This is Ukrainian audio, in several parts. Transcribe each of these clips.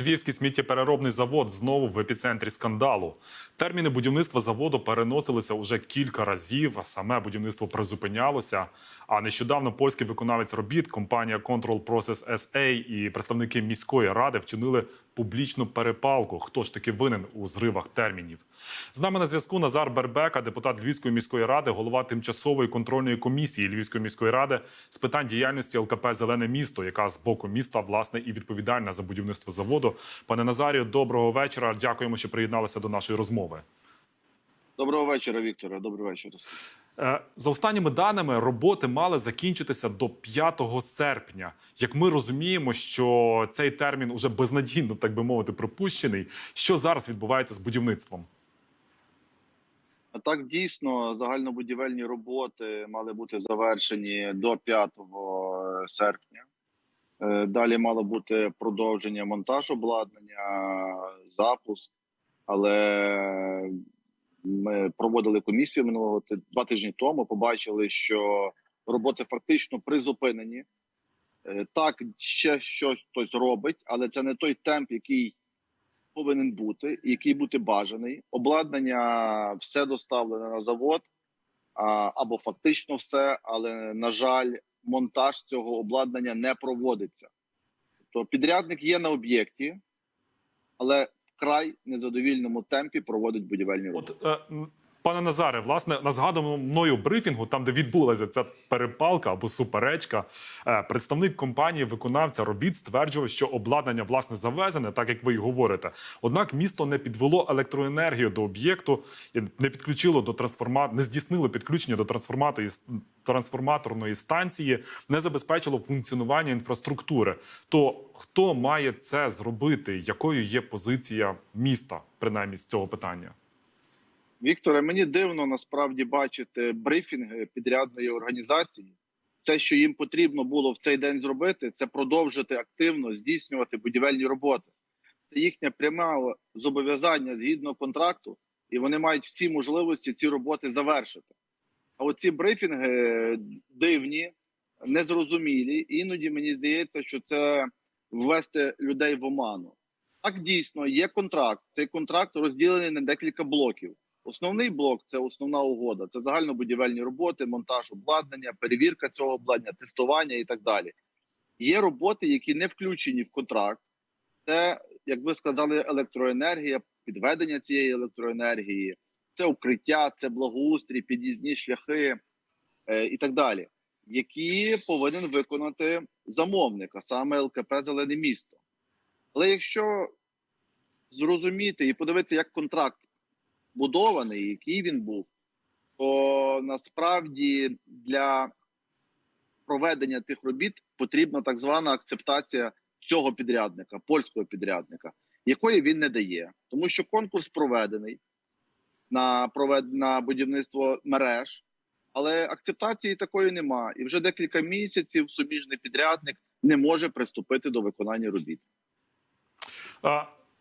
Львівський сміттєпереробний завод знову в епіцентрі скандалу. Терміни будівництва заводу переносилися уже кілька разів. а Саме будівництво призупинялося. А нещодавно польський виконавець робіт, компанія Control Process SA і представники міської ради вчинили публічну перепалку. Хто ж таки винен у зривах термінів? З нами на зв'язку Назар Бербека, депутат Львівської міської ради, голова тимчасової контрольної комісії Львівської міської ради з питань діяльності ЛКП Зелене місто, яка з боку міста власне і відповідальна за будівництво заводу. Пане Назарію, доброго вечора. Дякуємо, що приєдналися до нашої розмови. Доброго вечора, Вікторе. Добрий вечір. Е, За останніми даними, роботи мали закінчитися до 5 серпня. Як ми розуміємо, що цей термін уже безнадійно, так би мовити, пропущений. Що зараз відбувається з будівництвом? Так дійсно загальнобудівельні роботи мали бути завершені до 5 серпня. Е, Далі мало бути продовження монтаж обладнання, запуск. Але ми проводили комісію минулого два тижні тому. Побачили, що роботи фактично призупинені. Е, Так, ще щось хтось робить, але це не той темп, який повинен бути, який бути бажаний. Обладнання все доставлене на завод, або фактично все, але на жаль, монтаж цього обладнання не проводиться. Тобто підрядник є на об'єкті, але вкрай незадовільному темпі проводить будівельні роботи. От е, пане Назаре, власне, на згаданому мною брифінгу, там де відбулася ця перепалка або суперечка, е, представник компанії виконавця робіт стверджував, що обладнання власне завезене, так як ви й говорите. Однак місто не підвело електроенергію до об'єкту, не підключило до трансформа... не здійснило підключення до трансформаторної станції, не забезпечило функціонування інфраструктури. То хто має це зробити? Якою є позиція міста, принаймні з цього питання? Вікторе, мені дивно насправді бачити брифінги підрядної організації. Це, що їм потрібно було в цей день зробити, це продовжити активно здійснювати будівельні роботи. Це їхнє пряме зобов'язання згідно контракту, і вони мають всі можливості ці роботи завершити. А оці брифінги дивні, незрозумілі. Іноді мені здається, що це ввести людей в оману. Так дійсно є контракт. Цей контракт розділений на декілька блоків. Основний блок це основна угода. Це загальнобудівельні роботи, монтаж обладнання, перевірка цього обладнання, тестування і так далі. Є роботи, які не включені в контракт. Це, як ви сказали, електроенергія, підведення цієї електроенергії, це укриття, це благоустрій, під'їзні шляхи е, і так далі, які повинен виконати замовник, а саме ЛКП Зелене місто. Але якщо зрозуміти і подивитися, як контракт будований, який він був, то насправді для проведення тих робіт потрібна так звана акцептація цього підрядника, польського підрядника, якої він не дає, тому що конкурс проведений на провед... на будівництво мереж, але акцептації такої нема. І вже декілька місяців суміжний підрядник не може приступити до виконання робіт.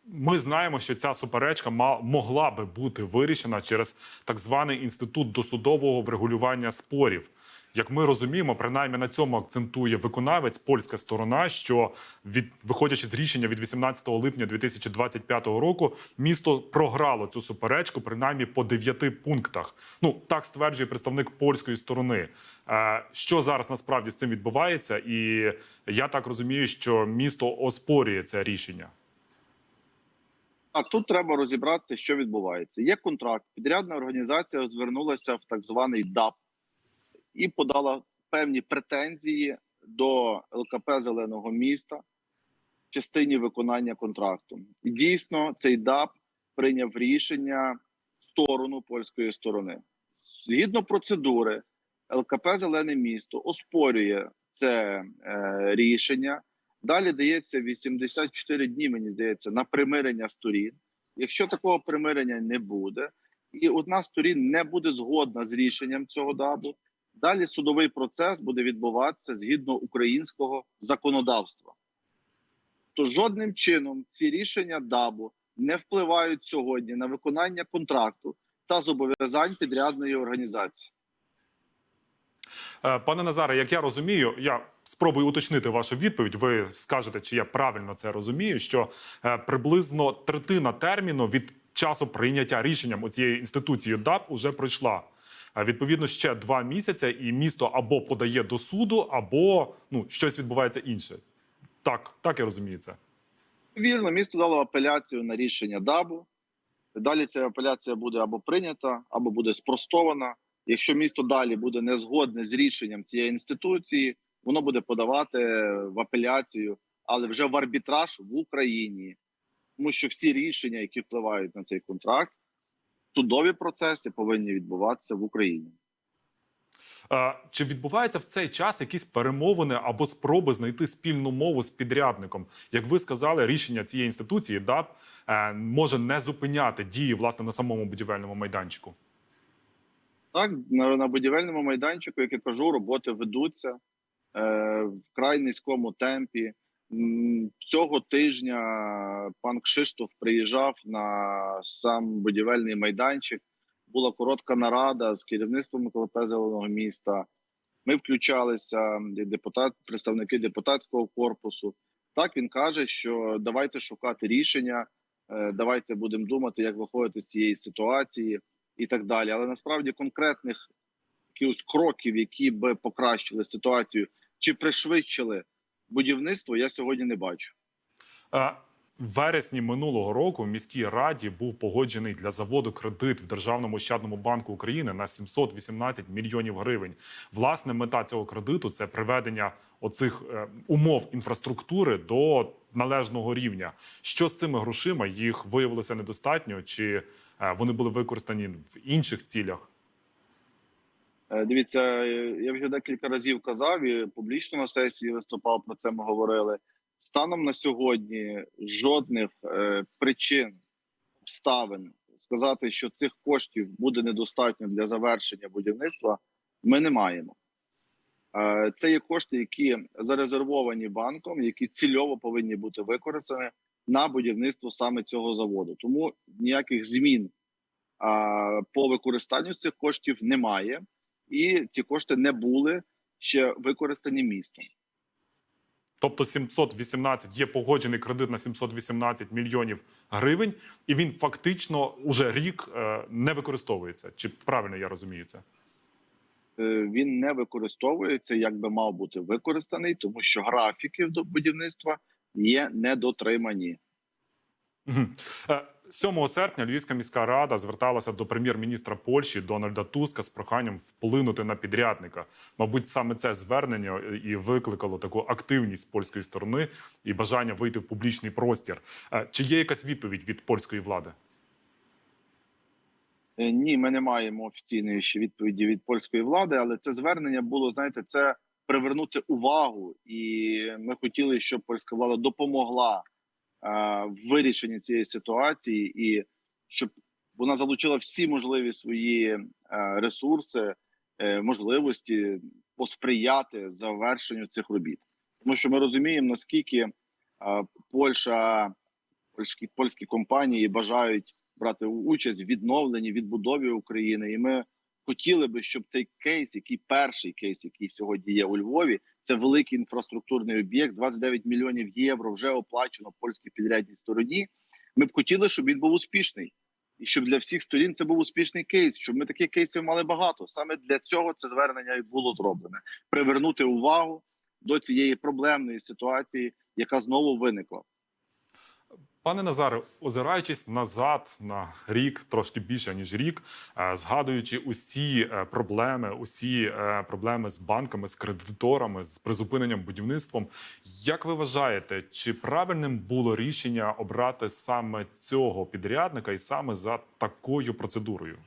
Ми знаємо, що ця суперечка могла би бути вирішена через так званий інститут досудового врегулювання спорів. Як ми розуміємо, принаймні на цьому акцентує виконавець польська сторона, що від виходячи з рішення від 18 липня 2025 року, місто програло цю суперечку принаймні по дев'яти пунктах. Ну так стверджує представник польської сторони. Е, Що зараз насправді з цим відбувається, і я так розумію, що місто оспорює це рішення. Так, тут треба розібратися, що відбувається. Є контракт. Підрядна організація звернулася в так званий ДАП і подала певні претензії до ЛКП Зеленого міста в частині виконання контракту. І дійсно, цей ДАП прийняв рішення сторону польської сторони. Згідно процедури, ЛКП Зелене місто оспорює це е, рішення. Далі дається 84 дні, мені здається, на примирення сторін. Якщо такого примирення не буде, і одна з сторін не буде згодна з рішенням цього дабу, далі судовий процес буде відбуватися згідно українського законодавства. То жодним чином ці рішення дабу не впливають сьогодні на виконання контракту та зобов'язань підрядної організації. Е, Пане Назаре, як я розумію, я спробую уточнити вашу відповідь. Ви скажете, чи я правильно це розумію, що е, приблизно третина терміну від часу прийняття рішенням у цієї інституції ДАП уже пройшла. Е, Відповідно, ще два місяці, і місто або подає до суду, або ну щось відбувається інше. Так, так я розумію це. Вірно, місто дало апеляцію на рішення ДАБу. Далі ця апеляція буде або прийнята, або буде спростована. Якщо місто далі буде не згодне з рішенням цієї інституції, воно буде подавати в апеляцію, але вже в арбітраж в Україні. Тому що всі рішення, які впливають на цей контракт, судові процеси повинні відбуватися в Україні. Чи відбуваються в цей час якісь перемовини або спроби знайти спільну мову з підрядником? Як ви сказали, рішення цієї інституції ДАП е, може не зупиняти дії власне на самому будівельному майданчику? Так, на будівельному майданчику, як я кажу, роботи ведуться е, в край низькому темпі. Цього тижня пан Кшиштоф приїжджав на сам будівельний майданчик. Була коротка нарада з керівництвом КЛП Зеленого міста. Ми включалися, депутат, представники депутатського корпусу. Так він каже, що давайте шукати рішення, е, давайте будемо думати, як виходити з цієї ситуації і так далі. Але насправді конкретних якихось кроків, які би покращили ситуацію чи пришвидшили будівництво, я сьогодні не бачу. В вересні минулого року в міській раді був погоджений для заводу кредит в Державному ощадному банку України на 718 мільйонів гривень. Власне, мета цього кредиту це приведення оцих е, умов інфраструктури до належного рівня. Що з цими грошима їх виявилося недостатньо, чи е, вони були використані в інших цілях? Е, Дивіться, е, я вже декілька разів казав і публічно на сесії виступав про це. Ми говорили. Станом на сьогодні жодних е, причин обставин сказати, що цих коштів буде недостатньо для завершення будівництва. Ми не маємо. Це є кошти, які зарезервовані банком, які цільово повинні бути використані на будівництво саме цього заводу. Тому ніяких змін по використанню цих коштів немає, і ці кошти не були ще використані містом. Тобто 718 є погоджений кредит на 718 мільйонів гривень, і він фактично уже рік е, не використовується. Чи правильно я розумію це? Е, Він не використовується, як би мав бути використаний, тому що графіки до будівництва є недотримані. Мгм. Е, 7 серпня Львівська міська рада зверталася до прем'єр-міністра Польщі Дональда Туска з проханням вплинути на підрядника. Мабуть, саме це звернення і викликало таку активність польської сторони і бажання вийти в публічний простір. Е, Чи є якась відповідь від польської влади? Е, Ні, ми не маємо офіційної ще відповіді від польської влади, але це звернення було, знаєте, це привернути увагу, і ми хотіли, щоб польська влада допомогла е, в вирішенні цієї ситуації, і щоб вона залучила всі можливі свої ресурси, е, можливості посприяти завершенню цих робіт, тому що ми розуміємо наскільки Польща, польські польські компанії бажають брати участь в відновленні відбудові України, і ми хотіли би, щоб цей кейс, який перший кейс, який сьогодні є у Львові, це великий інфраструктурний об'єкт. 29 мільйонів євро вже оплачено польській підрядній стороні. Ми б хотіли, щоб він був успішний, і щоб для всіх сторін це був успішний кейс. Щоб ми таких кейсів мали багато. Саме для цього це звернення і було зроблене: привернути увагу до цієї проблемної ситуації, яка знову виникла. Пане Назаре, озираючись назад на рік, трошки більше ніж рік, е, згадуючи усі е, проблеми, усі е, проблеми з банками, з кредиторами, з призупиненням будівництвом, як ви вважаєте, чи правильним було рішення обрати саме цього підрядника і саме за такою процедурою?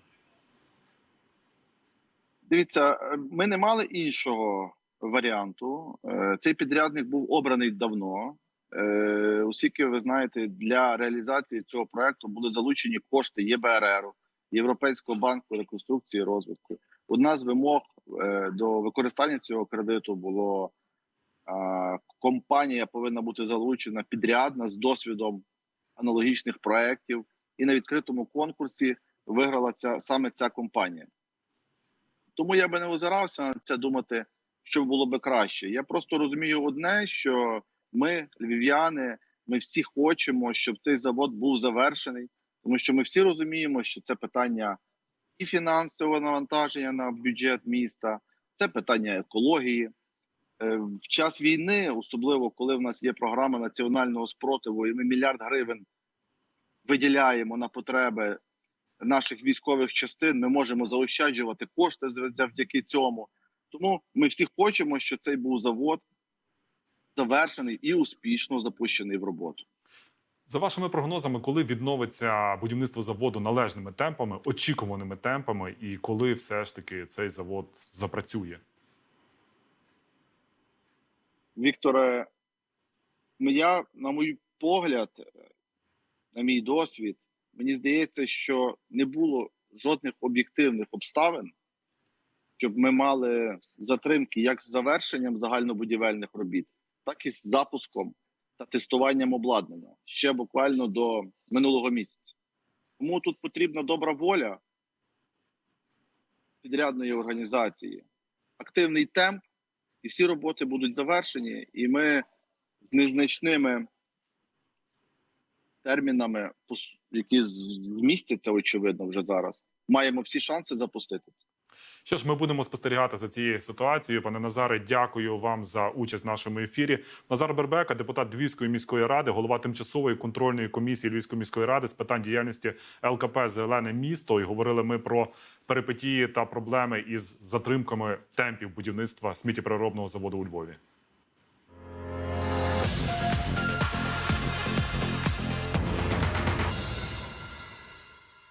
Дивіться, ми не мали іншого варіанту. Цей підрядник був обраний давно. Е, Оскільки ви знаєте, для реалізації цього проекту були залучені кошти ЄБРР, Європейського банку реконструкції і розвитку. Одна з вимог е, до використання цього кредиту було компанія повинна бути залучена підрядна з досвідом аналогічних проєктів, і на відкритому конкурсі виграла ця саме ця компанія. Тому я би не озирався на це думати, що було би краще. Я просто розумію одне, що ми, львів'яни, ми всі хочемо, щоб цей завод був завершений, тому що ми всі розуміємо, що це питання і фінансового навантаження на бюджет міста, це питання екології. Е, В час війни, особливо коли в нас є програма національного спротиву, і ми мільярд гривень виділяємо на потреби наших військових частин, ми можемо заощаджувати кошти завдяки цьому. Тому ми всі хочемо, щоб цей був завод завершений і успішно запущений в роботу. За вашими прогнозами, коли відновиться будівництво заводу належними темпами, очікуваними темпами, і коли все ж таки цей завод запрацює? Вікторе, я, на мій погляд, на мій досвід, мені здається, що не було жодних об'єктивних обставин, щоб ми мали затримки як з завершенням загальнобудівельних робіт, так і з запуском та тестуванням обладнання ще буквально до минулого місяця. Тому тут потрібна добра воля підрядної організації, активний темп, і всі роботи будуть завершені, і ми з незначними термінами, які змістяться, очевидно, вже зараз, маємо всі шанси запустити це. Що ж, ми будемо спостерігати за цією ситуацією. Пане Назаре, дякую вам за участь в нашому ефірі. Назар Бербека, депутат Львівської міської ради, голова тимчасової контрольної комісії Львівської міської ради з питань діяльності ЛКП Зелене місто. І говорили ми про перипетії та проблеми із затримками темпів будівництва сміттєпереробного заводу у Львові.